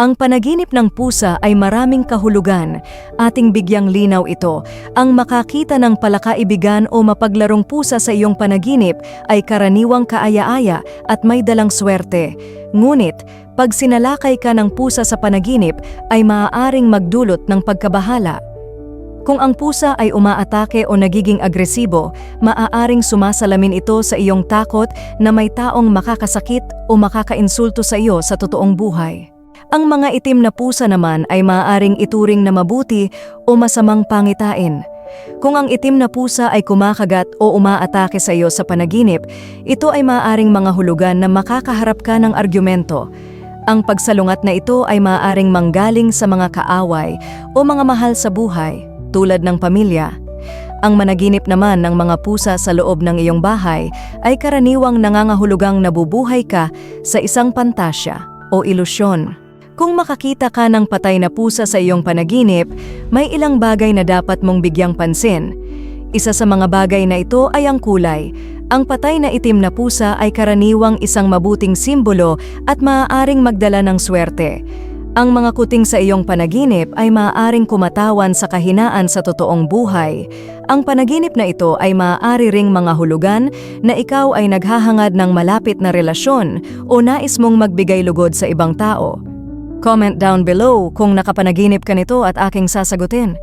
Ang panaginip ng pusa ay maraming kahulugan. Ating bigyang linaw ito. Ang makakita ng palakaibigan o mapaglarong pusa sa iyong panaginip ay karaniwang kaaya-aya at may dalang swerte. Ngunit, pag sinalakay ka ng pusa sa panaginip ay maaaring magdulot ng pagkabahala. Kung ang pusa ay umaatake o nagiging agresibo, maaaring sumasalamin ito sa iyong takot na may taong makakasakit o makakainsulto sa iyo sa totoong buhay. Ang mga itim na pusa naman ay maaaring ituring na mabuti o masamang pangitain. Kung ang itim na pusa ay kumakagat o umaatake sa iyo sa panaginip, ito ay maaaring mga hulugan na makakaharap ka ng argumento. Ang pagsalungat na ito ay maaaring manggaling sa mga kaaway o mga mahal sa buhay, tulad ng pamilya. Ang managinip naman ng mga pusa sa loob ng iyong bahay ay karaniwang nangangahulugang nabubuhay ka sa isang pantasya o ilusyon. Kung makakita ka ng patay na pusa sa iyong panaginip, may ilang bagay na dapat mong bigyang pansin. Isa sa mga bagay na ito ay ang kulay. Ang patay na itim na pusa ay karaniwang isang mabuting simbolo at maaaring magdala ng swerte. Ang mga kuting sa iyong panaginip ay maaaring kumatawan sa kahinaan sa totoong buhay. Ang panaginip na ito ay maaari ring mga hulugan na ikaw ay naghahangad ng malapit na relasyon o nais mong magbigay lugod sa ibang tao. Comment down below kung nakapanaginip ka nito at aking sasagutin.